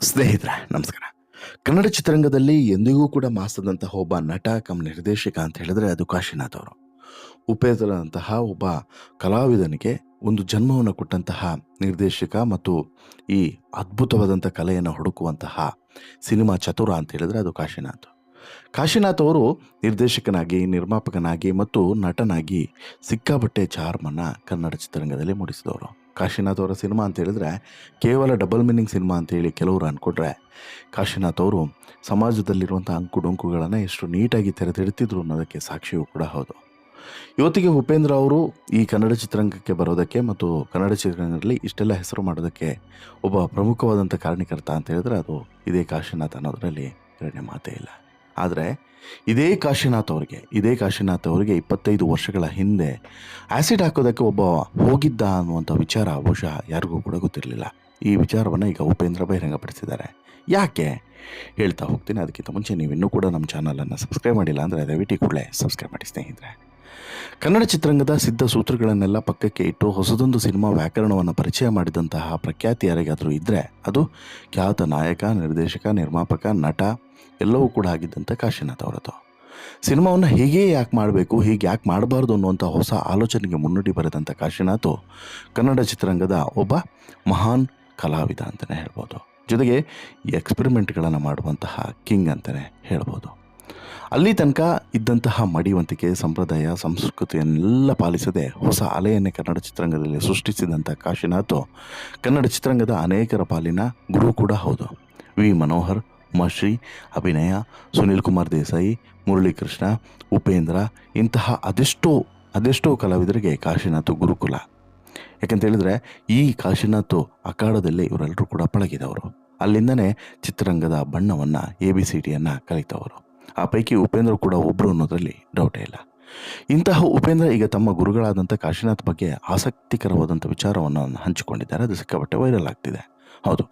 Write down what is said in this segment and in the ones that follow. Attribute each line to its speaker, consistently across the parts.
Speaker 1: ಸ್ನೇಹಿತರೆ, ನಮಸ್ಕಾರ. ಕನ್ನಡ ಚಿತ್ರರಂಗದಲ್ಲಿ ಎಂದಿಗೂ ಕೂಡ ಮಾಸದಂತಹ ಒಬ್ಬ ನಟ ಕಮ್ ನಿರ್ದೇಶಕ ಅಂತ ಹೇಳಿದ್ರೆ ಅದು ಕಾಶಿನಾಥ್ ಅವರು. ಉಪೇಂದ್ರನಂತಹ ಒಬ್ಬ ಕಲಾವಿದನಿಗೆ ಒಂದು ಜನ್ಮವನ್ನು ಕೊಟ್ಟಂತಹ ನಿರ್ದೇಶಕ ಮತ್ತು ಈ ಅದ್ಭುತವಾದಂಥ ಕಲೆಯನ್ನು ಹುಡುಕುವಂತಹ ಸಿನಿಮಾ ಚತುರ ಅಂತ ಹೇಳಿದ್ರೆ ಅದು ಕಾಶಿನಾಥ್. ಕಾಶಿನಾಥ್ ಅವರು ನಿರ್ದೇಶಕನಾಗಿ, ನಿರ್ಮಾಪಕನಾಗಿ ಮತ್ತು ನಟನಾಗಿ ಸಿಕ್ಕಾಬಟ್ಟೆ ಚಾರ್ಮನ್ನು ಕನ್ನಡ ಚಿತ್ರರಂಗದಲ್ಲಿ ಮೂಡಿಸಿದವರು. ಕಾಶಿನಾಥ್ ಅವರ ಸಿನಿಮಾ ಅಂತ ಹೇಳಿದ್ರೆ ಕೇವಲ ಡಬಲ್ ಮೀನಿಂಗ್ ಸಿನಿಮಾ ಅಂತೇಳಿ ಕೆಲವರು ಅಂದ್ಕೊಟ್ರೆ ಕಾಶಿನಾಥ್ ಅವರು ಸಮಾಜದಲ್ಲಿರುವಂಥ ಅಂಕುಡೊಂಕುಗಳನ್ನು ಎಷ್ಟು ನೀಟಾಗಿ ತೆರೆದಿಡ್ತಿದ್ರು ಅನ್ನೋದಕ್ಕೆ ಸಾಕ್ಷಿಯೂ ಕೂಡ ಹೌದು. ಇವತ್ತಿಗೆ ಉಪೇಂದ್ರ ಅವರು ಈ ಕನ್ನಡ ಚಿತ್ರರಂಗಕ್ಕೆ ಬರೋದಕ್ಕೆ ಮತ್ತು ಕನ್ನಡ ಚಿತ್ರರಂಗದಲ್ಲಿ ಇಷ್ಟೆಲ್ಲ ಹೆಸರು ಮಾಡೋದಕ್ಕೆ ಒಬ್ಬ ಪ್ರಮುಖವಾದಂಥ ಕಾರಣಕರ್ತ ಅಂತ ಹೇಳಿದ್ರೆ ಅದು ಇದೇ ಕಾಶಿನಾಥ್ ಅನ್ನೋದರಲ್ಲಿ ಎರಡನೇ ಮಾತೇ ಇಲ್ಲ. ಆದರೆ ಇದೇ ಕಾಶಿನಾಥ್ ಅವರಿಗೆ, ಇದೇ ಕಾಶಿನಾಥ್ ಅವರಿಗೆ ಇಪ್ಪತ್ತೈದು ವರ್ಷಗಳ ಹಿಂದೆ ಆ್ಯಸಿಡ್ ಹಾಕೋದಕ್ಕೆ ಒಬ್ಬ ಹೋಗಿದ್ದ ಅನ್ನುವಂಥ ವಿಚಾರ ಬಹುಶಃ ಯಾರಿಗೂ ಕೂಡ ಗೊತ್ತಿರಲಿಲ್ಲ. ಈ ವಿಚಾರವನ್ನು ಈಗ ಉಪೇಂದ್ರ ಬಹಿರಂಗಪಡಿಸಿದ್ದಾರೆ. ಯಾಕೆ? ಹೇಳ್ತಾ ಹೋಗ್ತೀನಿ. ಅದಕ್ಕಿಂತ ಮುಂಚೆ ನೀವು ಇನ್ನೂ ಕೂಡ ನಮ್ಮ ಚಾನಲನ್ನು ಸಬ್ಸ್ಕ್ರೈಬ್ ಮಾಡಿಲ್ಲ ಅಂದರೆ ದಯವಿಟ್ಟು ಕೂಡಲೇ ಸಬ್ಸ್ಕ್ರೈಬ್ ಮಾಡಿ ಸ್ನೇಹಿತರೆ. ಕನ್ನಡ ಚಿತ್ರರಂಗದ ಸಿದ್ಧ ಸೂತ್ರಗಳನ್ನೆಲ್ಲ ಪಕ್ಕಕ್ಕೆ ಇಟ್ಟು ಹೊಸದೊಂದು ಸಿನಿಮಾ ವ್ಯಾಕರಣವನ್ನು ಪರಿಚಯ ಮಾಡಿದಂತಹ ಪ್ರಖ್ಯಾತಿ ಯಾರಿಗಾದರೂ ಇದ್ದರೆ ಅದು ಖ್ಯಾತ ನಾಯಕ, ನಿರ್ದೇಶಕ, ನಿರ್ಮಾಪಕ, ನಟ ಎಲ್ಲವೂ ಕೂಡ ಆಗಿದ್ದಂಥ ಕಾಶಿನಾಥ್ ಅವರದ್ದು ಸಿನಿಮಾವನ್ನು ಹೀಗೆ ಯಾಕೆ ಮಾಡಬೇಕು, ಹೀಗೆ ಯಾಕೆ ಮಾಡಬಾರ್ದು ಅನ್ನುವಂಥ ಹೊಸ ಆಲೋಚನೆಗೆ ಮುನ್ನುಡಿ ಬರೆದಂಥ ಕಾಶಿನಾಥ್ ಕನ್ನಡ ಚಿತ್ರರಂಗದ ಒಬ್ಬ ಮಹಾನ್ ಕಲಾವಿದ ಅಂತಲೇ ಹೇಳ್ಬೋದು. ಜೊತೆಗೆ ಎಕ್ಸ್ಪೆರಿಮೆಂಟ್ಗಳನ್ನು ಮಾಡುವಂತಹ ಕಿಂಗ್ ಅಂತಲೇ ಹೇಳ್ಬೋದು. ಅಲ್ಲಿ ತನಕ ಇದ್ದಂತಹ ಮಡಿವಂತಿಕೆ ಸಂಪ್ರದಾಯ, ಸಂಸ್ಕೃತಿಯನ್ನೆಲ್ಲ ಪಾಲಿಸದೆ ಹೊಸ ಅಲೆಯನ್ನೇ ಕನ್ನಡ ಚಿತ್ರರಂಗದಲ್ಲಿ ಸೃಷ್ಟಿಸಿದಂಥ ಕಾಶಿನಾಥು ಕನ್ನಡ ಚಿತ್ರರಂಗದ ಅನೇಕರ ಪಾಲಿನ ಗುರು ಕೂಡ ಹೌದು. ವಿ. ಮನೋಹರ್ ಉಮಾಶ್ರೀ, ಅಭಿನಯ, ಸುನಿಲ್ ಕುಮಾರ್ ದೇಸಾಯಿ, ಮುರಳೀಕೃಷ್ಣ, ಉಪೇಂದ್ರ, ಇಂತಹ ಅದೆಷ್ಟೋ ಅದೆಷ್ಟೋ ಕಲಾವಿದರಿಗೆ ಕಾಶಿನಾಥ್ ಗುರುಕುಲ. ಯಾಕೆಂತ ಹೇಳಿದ್ರೆ, ಈ ಕಾಶಿನಾಥ್ ಅಖಾಡದಲ್ಲಿ ಇವರೆಲ್ಲರೂ ಕೂಡ ಪಳಗಿದವರು. ಅಲ್ಲಿಂದನೇ ಚಿತ್ರರಂಗದ ಬಣ್ಣವನ್ನು, ಎ ಬಿ ಸಿ ಟಿಯನ್ನು ಕಲಿತವರು. ಆ ಪೈಕಿ ಉಪೇಂದ್ರ ಕೂಡ ಒಬ್ಬರು ಅನ್ನೋದರಲ್ಲಿ ಡೌಟೇ ಇಲ್ಲ. ಇಂತಹ ಉಪೇಂದ್ರ ಈಗ ತಮ್ಮ ಗುರುಗಳಾದಂಥ ಕಾಶಿನಾಥ್ ಬಗ್ಗೆ ಆಸಕ್ತಿಕರವಾದಂಥ ವಿಚಾರವನ್ನು ಹಂಚಿಕೊಂಡಿದ್ದಾರೆ. ಅದು ಸಿಕ್ಕಾಪಟ್ಟೆ ವೈರಲ್ ಆಗ್ತಿದೆ. ಹೌದು.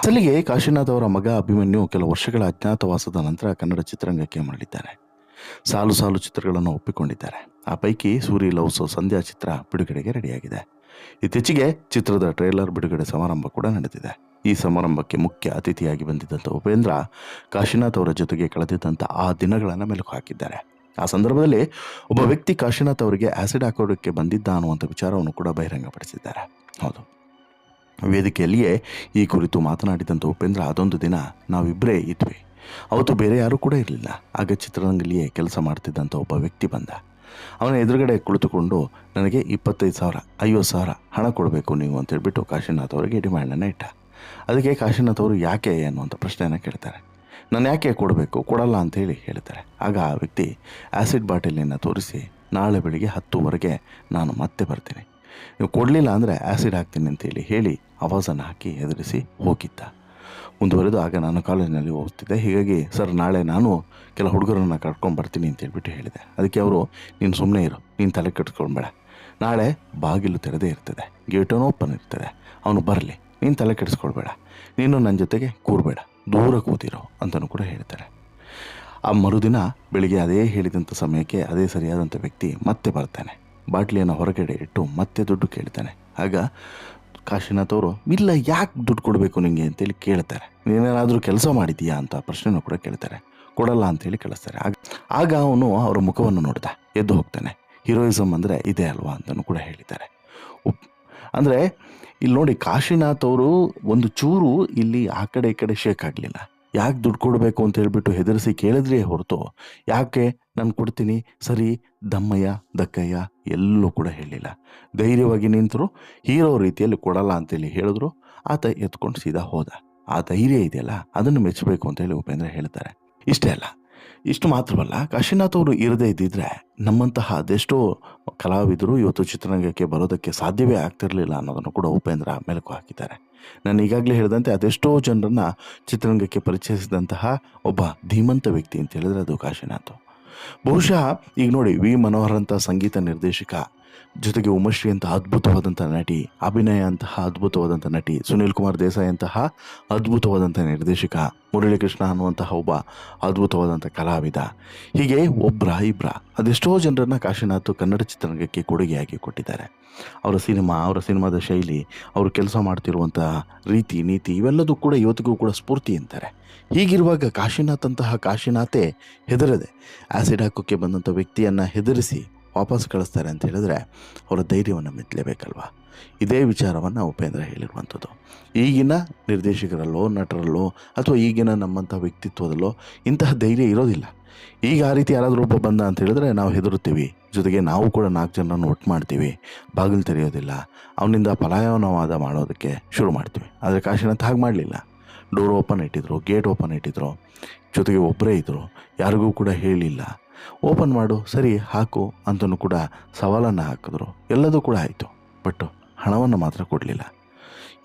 Speaker 1: ಅಸಲಿಗೆ ಕಾಶಿನಾಥ್ ಅವರ ಮಗ ಅಭಿಮನ್ಯು ಕೆಲವು ವರ್ಷಗಳ ಅಜ್ಞಾತವಾಸದ ನಂತರ ಕನ್ನಡ ಚಿತ್ರರಂಗಕ್ಕೆ ಮರಳಿದ್ದಾರೆ. ಸಾಲು ಸಾಲು ಚಿತ್ರಗಳನ್ನು ಒಪ್ಪಿಕೊಂಡಿದ್ದಾರೆ. ಆ ಪೈಕಿ ಸೂರಿ ಲವ್ಸ್ ಸಂಧ್ಯಾ ಚಿತ್ರ ಬಿಡುಗಡೆಗೆ ರೆಡಿಯಾಗಿದೆ. ಇತ್ತೀಚೆಗೆ ಚಿತ್ರದ ಟ್ರೇಲರ್ ಬಿಡುಗಡೆ ಸಮಾರಂಭ ಕೂಡ ನಡೆದಿದೆ. ಈ ಸಮಾರಂಭಕ್ಕೆ ಮುಖ್ಯ ಅತಿಥಿಯಾಗಿ ಬಂದಿದ್ದಂಥ ಉಪೇಂದ್ರ ಕಾಶಿನಾಥ್ ಅವರ ಜೊತೆಗೆ ಕಳೆದಿದ್ದಂಥ ಆ ದಿನಗಳನ್ನು ಮೆಲುಕು ಹಾಕಿದ್ದಾರೆ. ಆ ಸಂದರ್ಭದಲ್ಲಿ ಒಬ್ಬ ವ್ಯಕ್ತಿ ಕಾಶಿನಾಥ್ ಅವರಿಗೆ ಆಸಿಡ್ ಹಾಕೋದಕ್ಕೆ ಬಂದಿದ್ದ ಅನ್ನುವಂಥ ವಿಚಾರವನ್ನು ಕೂಡ ಬಹಿರಂಗಪಡಿಸಿದ್ದಾರೆ. ಹೌದು. ವೇದಿಕೆಯಲ್ಲಿಯೇ ಈ ಕುರಿತು ಮಾತನಾಡಿದಂಥ ಉಪೇಂದ್ರ ಅದೊಂದು ದಿನ ನಾವಿಬ್ಬರೇ ಇದ್ವಿ. ಅವತ್ತು ಬೇರೆ ಯಾರೂ ಕೂಡ ಇರಲಿಲ್ಲ. ಆಗ ಚಿತ್ರರಂಗದಲ್ಲಿಯೇ ಕೆಲಸ ಮಾಡ್ತಿದ್ದಂಥ ಒಬ್ಬ ವ್ಯಕ್ತಿ ಬಂದ. ಅವನ ಎದುರುಗಡೆ ಕುಳಿತುಕೊಂಡು, ನನಗೆ ಇಪ್ಪತ್ತೈದು ಸಾವಿರ, ಐವತ್ತು ಸಾವಿರ ಹಣ ಕೊಡಬೇಕು ನೀವು ಅಂತ ಹೇಳಿಬಿಟ್ಟು ಕಾಶಿನಾಥ್ ಅವರಿಗೆ ಡಿಮ್ಯಾಂಡನ್ನು ಇಟ್ಟ. ಅದಕ್ಕೆ ಕಾಶಿನಾಥ್ ಅವರು ಯಾಕೆ ಅನ್ನುವಂಥ ಪ್ರಶ್ನೆಯನ್ನು ಕೇಳ್ತಾರೆ. ನಾನು ಯಾಕೆ ಕೊಡಬೇಕು? ಕೊಡಲ್ಲ ಅಂತೇಳಿ ಹೇಳ್ತಾರೆ ಆಗ ಆ ವ್ಯಕ್ತಿ ಆ್ಯಸಿಡ್ ಬಾಟಲಿಯನ್ನು ತೋರಿಸಿ, ನಾಳೆ ಬೆಳಿಗ್ಗೆ ಹತ್ತುವರೆಗೆ ನಾನು ಮತ್ತೆ ಬರ್ತೀನಿ. ನೀವು ಕೊಡಲಿಲ್ಲ ಅಂದರೆ ಆ್ಯಸಿಡ್ ಹಾಕ್ತೀನಿ ಅಂತೇಳಿ ಹೇಳಿ ಆವಾಜನ್ನು ಹಾಕಿ ಎದುರಿಸಿ ಹೋಗಿದ್ದ. ಮುಂದುವರೆದು ಆಗ ನಾನು ಕಾಲೇಜಿನಲ್ಲಿ ಓದ್ತಿದ್ದೆ ಹೀಗಾಗಿ, ಸರ್, ನಾಳೆ ನಾನು ಕೆಲ ಹುಡುಗರನ್ನು ಕರ್ಕೊಂಡು ಬರ್ತೀನಿ ಅಂತ ಹೇಳಿಬಿಟ್ಟು ಹೇಳಿದೆ. ಅದಕ್ಕೆ ಅವರು, ನೀನು ಸುಮ್ಮನೆ ಇರು. ನೀನು ತಲೆ ಕೆಡಿಸ್ಕೊಳ್ಬೇಡ. ನಾಳೆ ಬಾಗಿಲು ತೆರೆದೇ ಇರ್ತದೆ. ಗೇಟನ್ನು ಓಪನ್ ಇರ್ತದೆ. ಅವನು ಬರಲಿ. ನೀನು ತಲೆ ಕೆಡಿಸ್ಕೊಳ್ಬೇಡ. ನೀನು ನನ್ನ ಜೊತೆಗೆ ಕೂರಬೇಡ. ದೂರ ಕೂತಿರೋ ಅಂತಲೂ ಕೂಡ ಹೇಳ್ತಾರೆ. ಆ ಮರುದಿನ ಬೆಳಿಗ್ಗೆ ಅದೇ ಹೇಳಿದಂಥ ಸಮಯಕ್ಕೆ ಅದೇ ಸರಿಯಾದಂಥ ವ್ಯಕ್ತಿ ಮತ್ತೆ ಬರ್ತಾನೆ. ಬಾಟ್ಲಿಯನ್ನು ಹೊರಗಡೆ ಇಟ್ಟು ಮತ್ತೆ ದುಡ್ಡು ಕೇಳ್ತಾನೆ. ಆಗ ಕಾಶಿನಾಥ್ ಅವರು, ಇಲ್ಲ, ಯಾಕೆ ದುಡ್ಡು ಕೊಡಬೇಕು ನಿಮಗೆ ಅಂತೇಳಿ ಕೇಳ್ತಾರೆ. ನೀನೇನಾದರೂ ಕೆಲಸ ಮಾಡಿದೀಯಾ ಅಂತ ಪ್ರಶ್ನೆನೂ ಕೂಡ ಕೇಳ್ತಾರೆ. ಕೊಡಲ್ಲ ಅಂತೇಳಿ ಕೇಳಿಸ್ತಾರೆ. ಆಗ ಆಗ ಅವನು ಅವರ ಮುಖವನ್ನು ನೋಡ್ದ. ಎದ್ದು ಹೋಗ್ತಾನೆ. ಹೀರೋಯಿಸಮ್ ಅಂದರೆ ಇದೆ ಅಲ್ವಾ ಅಂತಲೂ ಕೂಡ ಹೇಳಿದ್ದಾರೆ. ಉಪ್, ಅಂದರೆ ಇಲ್ಲಿ ನೋಡಿ ಕಾಶಿನಾಥ್ ಅವರು ಒಂದು ಚೂರು ಇಲ್ಲಿ ಆ ಕಡೆ ಈ ಕಡೆ ಶೇಕ್ ಆಗಲಿಲ್ಲ. ಯಾಕೆ ದುಡ್ಡು ಕೊಡಬೇಕು ಅಂತ ಹೇಳ್ಬಿಟ್ಟು ಹೆದರಿಸಿ ಕೇಳಿದ್ರೆ ಹೊರತು. ಯಾಕೆ? ನಾನು ಕೊಡ್ತೀನಿ. ಸರಿ, ದಮ್ಮಯ್ಯ, ದಕ್ಕಯ್ಯ ಎಲ್ಲೂ ಕೂಡ ಹೇಳಿಲ್ಲ ಧೈರ್ಯವಾಗಿ ನಿಂತರು. ಹೀರೋ ರೀತಿಯಲ್ಲಿ ಕೊಡಲ್ಲ ಅಂತೇಳಿ ಹೇಳಿದ್ರು. ಆತ ಎತ್ಕೊಂಡು ಸೀದಾ ಹೋದ. ಆ ಧೈರ್ಯ ಇದೆಯಲ್ಲ, ಅದನ್ನು ಮೆಚ್ಚಬೇಕು ಅಂತೇಳಿ ಉಪೇಂದ್ರ ಹೇಳ್ತಾರೆ. ಇಷ್ಟೇ ಅಲ್ಲ, ಇಷ್ಟು ಮಾತ್ರವಲ್ಲ, ಕಾಶಿನಾಥ್ ಅವರು ಇರದೇ ಇದ್ದಿದ್ರೆ ನಮ್ಮಂತಹ ಅದೆಷ್ಟೋ ಕಲಾವಿದರು ಇವತ್ತು ಚಿತ್ರರಂಗಕ್ಕೆ ಬರೋದಕ್ಕೆ ಸಾಧ್ಯವೇ ಆಗ್ತಿರಲಿಲ್ಲ ಅನ್ನೋದನ್ನು ಕೂಡ ಉಪೇಂದ್ರ ಮೆಲುಕು ಹಾಕಿದ್ದಾರೆ. ನಾನು ಈಗಾಗಲೇ ಹೇಳಿದಂತೆ ಅದೆಷ್ಟೋ ಜನರನ್ನು ಚಿತ್ರರಂಗಕ್ಕೆ ಪರಿಚಯಿಸಿದಂತಹ ಒಬ್ಬ ಧೀಮಂತ ವ್ಯಕ್ತಿ ಅಂತ ಹೇಳಿದ್ರೆ ಅದು ಕಾಶಿನಾಥ್. ಬಹುಶಃ ಈಗ ನೋಡಿ ವಿ ಮನೋಹರ್ ಅಂತ ಸಂಗೀತ ನಿರ್ದೇಶಕ ಜೊತೆಗೆ ಉಮಶ್ರೀ ಅಂತ ಅದ್ಭುತವಾದಂಥ ನಟಿ ಅಭಿನಯ ಅಂತಹ ಅದ್ಭುತವಾದಂಥ ನಟಿ ಸುನೀಲ್ ಕುಮಾರ್ ದೇಸಾಯಿ ಅಂತಹ ಅದ್ಭುತವಾದಂಥ ನಿರ್ದೇಶಕ ಮುರಳೀಕೃಷ್ಣ ಅನ್ನುವಂತಹ ಒಬ್ಬ ಅದ್ಭುತವಾದಂಥ ಕಲಾವಿದ. ಹೀಗೆ ಒಬ್ಬರ ಇಬ್ಬರ ಅದೆಷ್ಟೋ ಜನರನ್ನು ಕಾಶಿನಾಥ್ ಕನ್ನಡ ಚಿತ್ರರಂಗಕ್ಕೆ ಕೊಡುಗೆಯಾಗಿ ಕೊಟ್ಟಿದ್ದಾರೆ. ಅವರ ಸಿನಿಮಾ, ಅವರ ಸಿನಿಮಾದ ಶೈಲಿ, ಅವರು ಕೆಲಸ ಮಾಡ್ತಿರುವಂಥ ರೀತಿ, ನೀತಿ ಇವೆಲ್ಲದೂ ಕೂಡ ಇವತ್ತಿಗೂ ಕೂಡ ಸ್ಫೂರ್ತಿ ಅಂತಾರೆ. ಹೀಗಿರುವಾಗ ಕಾಶಿನಾಥ್ ಅಂತಹ ಕಾಶಿನಾಥೇ ಹೆದರದೆ ಆ್ಯಸಿಡ್ ಹಾಕೋಕ್ಕೆ ಬಂದಂಥ ವ್ಯಕ್ತಿಯನ್ನು ಹೆದರಿಸಿ ವಾಪಸ್ ಕಳಿಸ್ತಾರೆ ಅಂತ ಹೇಳಿದ್ರೆ ಅವರ ಧೈರ್ಯವನ್ನು ಮೆತ್ತಲೇಬೇಕಲ್ವ ಇದೇ ವಿಚಾರವನ್ನು ಉಪೇಂದ್ರ ಹೇಳಿರುವಂಥದ್ದು. ಈಗಿನ ನಿರ್ದೇಶಕರಲ್ಲೋ, ನಟರಲ್ಲೋ, ಅಥವಾ ಈಗಿನ ನಮ್ಮಂಥ ವ್ಯಕ್ತಿತ್ವದಲ್ಲೋ ಇಂತಹ ಧೈರ್ಯ ಇರೋದಿಲ್ಲ. ಈಗ ಆ ರೀತಿ ಯಾರಾದರೂ ಒಬ್ಬ ಬಂದ ಅಂತ ಹೇಳಿದ್ರೆ ನಾವು ಹೆದರುತ್ತೀವಿ. ಜೊತೆಗೆ ನಾವು ಕೂಡ ನಾಲ್ಕು ಜನರನ್ನು ಒಟ್ಟು ಮಾಡ್ತೀವಿ. ಬಾಗಿಲು ತೆರೆಯೋದಿಲ್ಲ. ಅವನಿಂದ ಪಲಾಯನವಾದ ಮಾಡೋದಕ್ಕೆ ಶುರು ಮಾಡ್ತೀವಿ. ಆದರೆ ಕಾಶಿನಾಥ್ ಹಾಗೆ ಮಾಡಲಿಲ್ಲ. ಡೋರ್ ಓಪನ್ ಇಟ್ಟಿದ್ರು ಗೇಟ್ ಓಪನ್ ಇಟ್ಟಿದ್ರು, ಜೊತೆಗೆ ಒಬ್ಬರೇ ಇದ್ದರು ಯಾರಿಗೂ ಕೂಡ ಹೇಳಿಲ್ಲ. ಓಪನ್ ಮಾಡು, ಸರಿ, ಹಾಕು ಅಂತಲೂ ಕೂಡ ಸವಾಲನ್ನು ಹಾಕಿದ್ರು. ಎಲ್ಲದೂ ಕೂಡ ಆಯಿತು ಬಟ್ ಹಣವನ್ನು ಮಾತ್ರ ಕೊಡಲಿಲ್ಲ.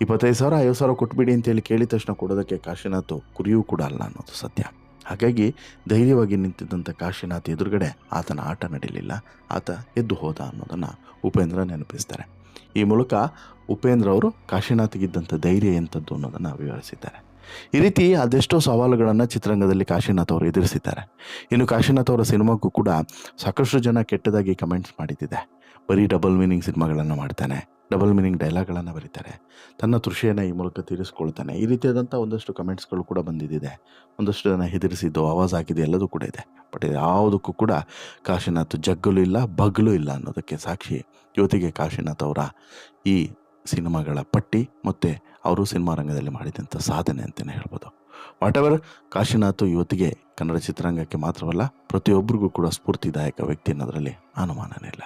Speaker 1: ಇಪ್ಪತ್ತೈದು ಸಾವಿರ, ಐವತ್ತು ಸಾವಿರ ಕೊಟ್ಬಿಡಿ ಅಂತೇಳಿ ಕೇಳಿದ ತಕ್ಷಣ ಕೊಡೋದಕ್ಕೆ ಕಾಶಿನಾಥ್ ಕುರಿಯೂ ಕೂಡ ಅಲ್ಲ ಅನ್ನೋದು ಸತ್ಯ. ಹಾಗಾಗಿ ಧೈರ್ಯವಾಗಿ ನಿಂತಿದ್ದಂಥ ಕಾಶಿನಾಥ್ ಎದುರುಗಡೆ ಆತನ ಆಟ ನಡೀಲಿಲ್ಲ. ಆತ ಎದ್ದು ಹೋದ ಅನ್ನೋದನ್ನು ಉಪೇಂದ್ರ ನೆನಪಿಸ್ತಾರೆ. ಈ ಮೂಲಕ ಉಪೇಂದ್ರ ಅವರು ಕಾಶಿನಾಥ್ಗಿದ್ದಂಥ ಧೈರ್ಯ ಎಂಥದ್ದು ಅನ್ನೋದನ್ನು ವಿವರಿಸಿದ್ದಾರೆ. ಈ ರೀತಿ ಅದೆಷ್ಟೋ ಸವಾಲುಗಳನ್ನು ಚಿತ್ರರಂಗದಲ್ಲಿ ಕಾಶಿನಾಥ್ ಅವರು ಎದುರಿಸಿದ್ದಾರೆ. ಇನ್ನು ಕಾಶಿನಾಥ್ ಅವರ ಸಿನಿಮಾಕ್ಕೂ ಕೂಡ ಸಾಕಷ್ಟು ಜನ ಕೆಟ್ಟದಾಗಿ ಕಮೆಂಟ್ಸ್ ಮಾಡಿದ್ದಿದೆ. ಬರೀ ಡಬಲ್ ಮೀನಿಂಗ್ ಸಿನಿಮಾಗಳನ್ನು ಮಾಡ್ತಾನೆ, ಡಬಲ್ ಮೀನಿಂಗ್ ಡೈಲಾಗ್ಗಳನ್ನು ಬರೀತಾರೆ, ತನ್ನ ತೃಷೆಯನ್ನು ಈ ಮೂಲಕ ತೀರಿಸ್ಕೊಳ್ತಾನೆ, ಈ ರೀತಿಯಾದಂಥ ಒಂದಷ್ಟು ಕಮೆಂಟ್ಸ್ಗಳು ಕೂಡ ಬಂದಿದ್ದಿದೆ. ಒಂದಷ್ಟು ಜನ ಹೆದರಿಸಿದ್ದು, ಆವಾಜ್ ಹಾಕಿದ್ದು ಎಲ್ಲದೂ ಕೂಡ ಇದೆ. ಬಟ್ ಯಾವುದಕ್ಕೂ ಕೂಡ ಕಾಶಿನಾಥ್ ಜಗ್ಗಲು ಇಲ್ಲ, ಬಗ್ಲು ಇಲ್ಲ ಅನ್ನೋದಕ್ಕೆ ಸಾಕ್ಷಿ ಇವತ್ತಿಗೆ ಕಾಶಿನಾಥ್ ಅವರ ಈ ಸಿನಿಮಾಗಳ ಪಟ್ಟಿ ಮತ್ತು ಅವರು ಸಿನಿಮಾ ರಂಗದಲ್ಲಿ ಮಾಡಿದಂಥ ಸಾಧನೆ ಅಂತಲೇ ಹೇಳ್ಬೋದು. ವಾಟ್ ಎವರ್ ಕಾಶಿನಾಥ್ ಇವತ್ತಿಗೆ ಕನ್ನಡ ಚಿತ್ರರಂಗಕ್ಕೆ ಮಾತ್ರವಲ್ಲ ಪ್ರತಿಯೊಬ್ಬರಿಗೂ ಕೂಡ ಸ್ಫೂರ್ತಿದಾಯಕ ವ್ಯಕ್ತಿ ಅನ್ನೋದರಲ್ಲಿ ಅನುಮಾನನೇ ಇಲ್ಲ.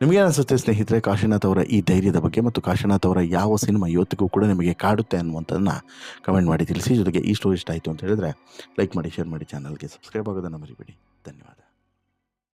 Speaker 1: ನಿಮಗೆ ಅನಿಸುತ್ತೆ ಸ್ನೇಹಿತರೆ, ಕಾಶಿನಾಥ್ ಅವರ ಈ ಧೈರ್ಯದ ಬಗ್ಗೆ ಮತ್ತು ಕಾಶಿನಾಥ್ ಅವರ ಯಾವ ಸಿನಿಮಾ ಇವತ್ತಿಗೂ ಕೂಡ ನಿಮಗೆ ಕಾಡುತ್ತೆ ಅನ್ನುವಂಥದ್ದನ್ನ ಕಮೆಂಟ್ ಮಾಡಿ ತಿಳಿಸಿ. ಜೊತೆಗೆ ಈ ಸ್ಟೋರಿ ಇಷ್ಟ ಆಯಿತು ಅಂತ ಹೇಳಿದ್ರೆ ಲೈಕ್ ಮಾಡಿ ಶೇರ್ ಮಾಡಿ ಚಾನಲ್ಗೆ ಸಬ್ಸ್ಕ್ರೈಬ್ ಆಗೋದನ್ನು ಮರಿಬೇಡಿ. ಧನ್ಯವಾದ.